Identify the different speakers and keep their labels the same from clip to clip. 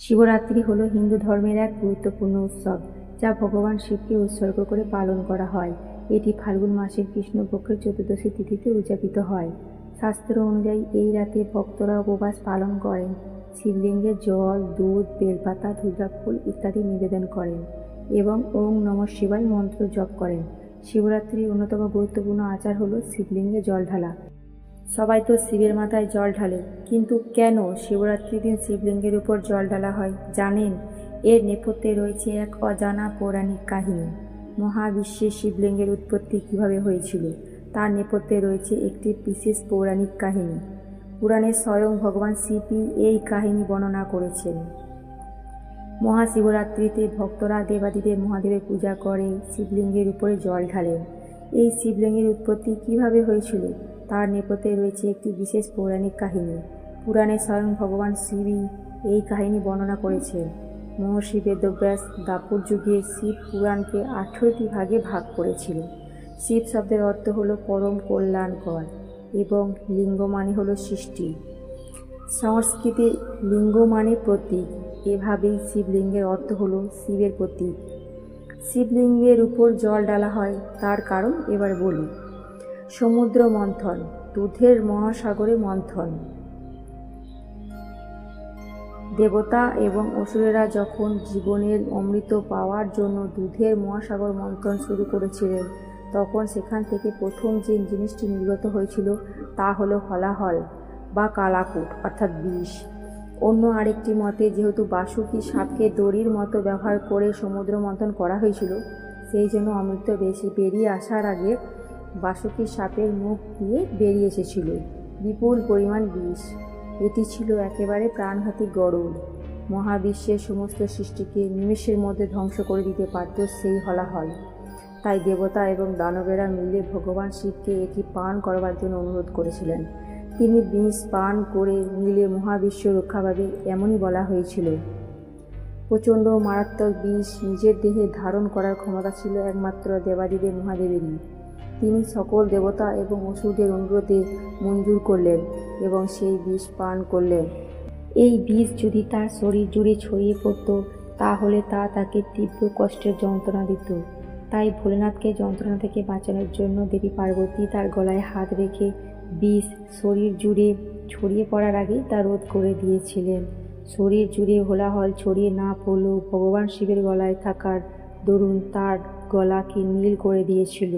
Speaker 1: শিবরাত্রি হল হিন্দু ধর্মের এক গুরুত্বপূর্ণ উৎসব, যা ভগবান শিবকে উৎসর্গ করে পালন করা হয়। এটি ফাল্গুন মাসের কৃষ্ণপক্ষের চতুর্দশী তিথিতে উদযাপিত হয়। শাস্ত্র অনুযায়ী এই রাতে ভক্তরা উপবাস পালন করেন। শিবলিঙ্গে জল, দুধ, বেলপাতা ধুজা ফুল ইত্যাদি নিবেদন করেন এবং ওম নম শিবায় মন্ত্র জপ করেন। শিবরাত্রির অন্যতম গুরুত্বপূর্ণ আচার হল শিবলিঙ্গে জল ঢালা সবাই তো শিবের মাথায় জল ঢালে, কিন্তু কেন শিবরাত্রির দিন শিবলিঙ্গের উপর জল ঢালা হয় জানেন? এর নেপথ্যে রয়েছে এক অজানা পৌরাণিক কাহিনী। মহাবিশ্বে শিবলিঙ্গের উৎপত্তি কীভাবে হয়েছিল, তার নেপথ্যে রয়েছে একটি বিশেষ পৌরাণিক কাহিনী। পুরাণে স্বয়ং ভগবান শিবই এই কাহিনী বর্ণনা করেছেন। মহাশিবরাত্রিতে ভক্তরা দেবাদিদেব মহাদেবের পূজা করে শিবলিঙ্গের উপরে জল ঢালেন। এই শিবলিঙ্গের উৎপত্তি কীভাবে হয়েছিল, তার নেপথ্যে রয়েছে একটি বিশেষ পৌরাণিক কাহিনী। পুরাণে স্বয়ং ভগবান শিবই এই কাহিনী বর্ণনা করেছেন। মহর্ষি বেদব্যাস দাপুর যুগে শিব পুরাণকে আঠেরোটি ভাগে ভাগ করেছিল। শিব শব্দের অর্থ হলো পরম কল্যাণকর এবং লিঙ্গ মানে হল সৃষ্টি। সংস্কৃতে লিঙ্গ মানে প্রতীক। এভাবেই শিবলিঙ্গের অর্থ হল শিবের প্রতীক। শিবলিঙ্গের উপর জল ডালা হয়, তার কারণ এবার বলি সমুদ্র মন্থন, দুধের মহাসাগরে মন্থন। দেবতা এবং অসুরেরা যখন জীবনের অমৃত পাওয়ার জন্য দুধের মহাসাগর মন্থন শুরু করেছিলেন, তখন সেখান থেকে প্রথম যে জিনিসটি নির্গত হয়েছিল তা হলো হলাহল বা কালাকুট, অর্থাৎ বিষ। অন্য আরেকটি মতে, যেহেতু বাসুকি সাপকে দড়ির মতো ব্যবহার করে সমুদ্র মন্থন করা হয়েছিল, সেই জন্য অমৃত বেশি বেরিয়ে আসার আগে বাসুকি সাপের মুখ দিয়ে বেরিয়ে এসেছিল। বিপুল পরিমাণ বিষ। এটি ছিল একেবারে প্রাণঘাতী গরল মহাবিশ্বের সমস্ত সৃষ্টিকে নিমেষের মধ্যে ধ্বংস করে দিতে পারত সেই হলাহল। তাই দেবতা এবং দানবেরা মিলে ভগবান শিবকে এটি পান করবার জন্য অনুরোধ করেছিলেন। তিনি বিষ পান করে নিলে মহাবিশ্ব রক্ষা পাবে এমনই বলা হয়েছিল। প্রচণ্ড মারাত্মক বিষ নিজের দেহে ধারণ করার ক্ষমতা ছিল একমাত্র দেবাদিদেব মহাদেবেরই। তিনি সকল দেবতা এবং অসুরদের অনুরোধে মঞ্জুর করলেন এবং সেই বিষ পান করলেন। এই বিষ যদি তার শরীর জুড়ে ছড়িয়ে পড়ত, তাহলে তা তাকে তীব্র কষ্টের যন্ত্রণা দিত। তাই ভোলেনাথকে যন্ত্রণা থেকে বাঁচানোর জন্য দেবী পার্বতী তার গলায় হাত রেখে বিষ শরীর জুড়ে ছড়িয়ে পড়ার আগেই তা রোধ করে দিয়েছিলেন। শরীর জুড়ে হোলাহল ছড়িয়ে না পড়লেও ভগবান শিবের গলায় থাকার দরুন তার গলাকে নীল করে দিয়েছিল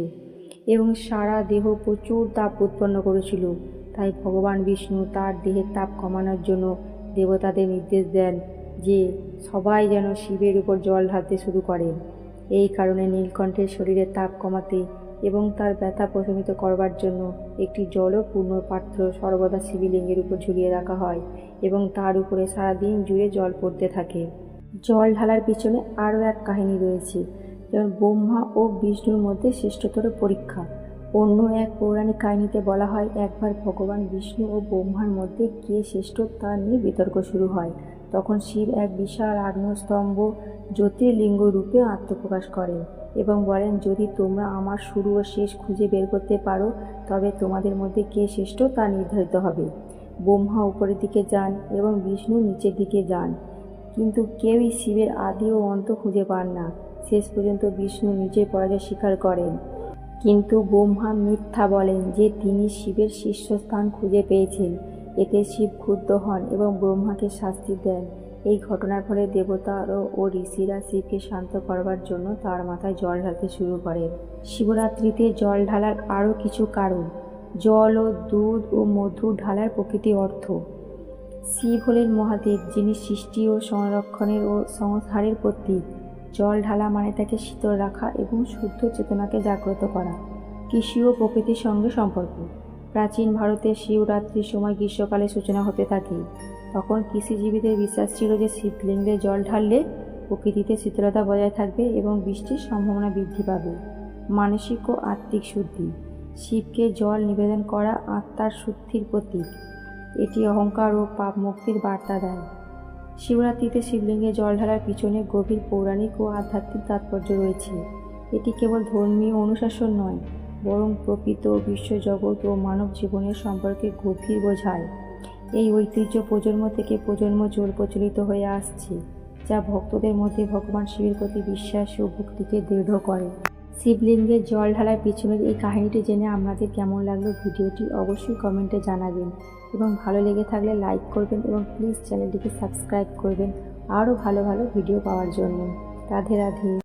Speaker 1: এবং সারা দেহ প্রচুর তাপ উৎপন্ন করেছিল। তাই ভগবান বিষ্ণু তার দেহের তাপ কমানোর জন্য দেবতাদের নির্দেশ দেন যে, সবাই যেন শিবের উপর জল ঢালতে শুরু করে এই কারণে নীলকণ্ঠের শরীরের তাপ কমাতে এবং তার ব্যথা প্রশমিত করবার জন্য একটি জলপূর্ণ পাত্র সর্বদা শিবলিঙ্গের উপর ঝুলিয়ে রাখা হয় এবং তার উপরে সারাদিন জুড়ে জল পড়তে থাকে। জল ঢালার পিছনে আরও এক কাহিনী রয়েছে, যেমন ব্রহ্মা ও বিষ্ণুর মধ্যে শ্রেষ্ঠতর পরীক্ষা। অন্য এক পৌরাণিক কাহিনীতে বলা হয়, একবার ভগবান বিষ্ণু ও ব্রহ্মার মধ্যে কে শ্রেষ্ঠ তা নিয়ে বিতর্ক শুরু হয়। তখন শিব এক বিশাল আগ্নেয়স্তম্ভ জ্যোতির্লিঙ্গ রূপে আত্মপ্রকাশ করেন। এবং বলেন, যদি তোমরা আমার শুরু ও শেষ খুঁজে বের করতে পারো, তবে তোমাদের মধ্যে কে শ্রেষ্ঠ তা নির্ধারিত হবে। ব্রহ্মা উপরের দিকে যান এবং বিষ্ণু নিচের দিকে যান। কিন্তু কেউই শিবের আদি ও অন্ত খুঁজে পান না। শেষ পর্যন্ত বিষ্ণু নিজের পরাজয় স্বীকার করেন। কিন্তু ব্রহ্মা মিথ্যা বলেন যে তিনি শিবের শীর্ষস্থান খুঁজে পেয়েছেন। এতে শিব ক্ষুব্ধ হন এবং ব্রহ্মাকে শাস্তি দেন। এই ঘটনার ফলে দেবতা ও ঋষিরা শিবকে শান্ত করবার জন্য তার মাথায় জল ঢালতে শুরু করেন শিবরাত্রিতে জল ঢালার আরও কিছু কারণ। জল ও দুধ ও মধু ঢালার প্রকৃতি অর্থ। শিব হলেন মহাদেব, যিনি সৃষ্টি ও সংরক্ষণের ও সংহারের প্রতীক। জল ঢালা মানে তাকে শীতল রাখা এবং শুদ্ধ চেতনাকে জাগ্রত করা। কৃষি ও প্রকৃতির সঙ্গে সম্পর্ক। প্রাচীন ভারতে শিবরাত্রির সময় গ্রীষ্মকালে সূচনা হতে থাকে। তখন কৃষিজীবীদের বিশ্বাস ছিল যে শিবলিঙ্গে জল ঢাললে প্রকৃতিতে শীতলতা বজায় থাকবে এবং বৃষ্টির সম্ভাবনা বৃদ্ধি পাবে। মানসিক ও আত্মিক শুদ্ধি। শিবকে জল নিবেদন করা আত্মার শুদ্ধির প্রতীক। এটি অহংকার ও পাপ মুক্তির বার্তা দেয়। শিবরাত্রিতে শিবলিঙ্গে জল ঢালার পিছনে গভীর পৌরাণিক ও আধ্যাত্মিক তাৎপর্য রয়েছে। এটি কেবল ধর্মীয় অনুশাসন নয়, বরং প্রকৃত বিশ্বজগৎ ও মানব জীবনের সম্পর্কে গভীর বোঝায়। এই ঐতিহ্য প্রজন্ম থেকে প্রজন্ম জোর প্রচলিত হয়ে আসছে, যা ভক্তদের মধ্যে ভগবান শিবের প্রতি বিশ্বাস ও ভক্তিকে দৃঢ় করে। শিবলিঙ্গের জল ঢালার পিছনের এই কাহিনীটি জেনে আপনাদের কেমন লাগল ভিডিওটি অবশ্যই কমেন্টে জানাবেন এবং ভালো লেগে থাকলে লাইক করবেন এবং প্লিজ চ্যানেলটিকে সাবস্ক্রাইব করবেন আরও ভালো ভালো ভিডিও পাওয়ার জন্য। রাধে রাধে।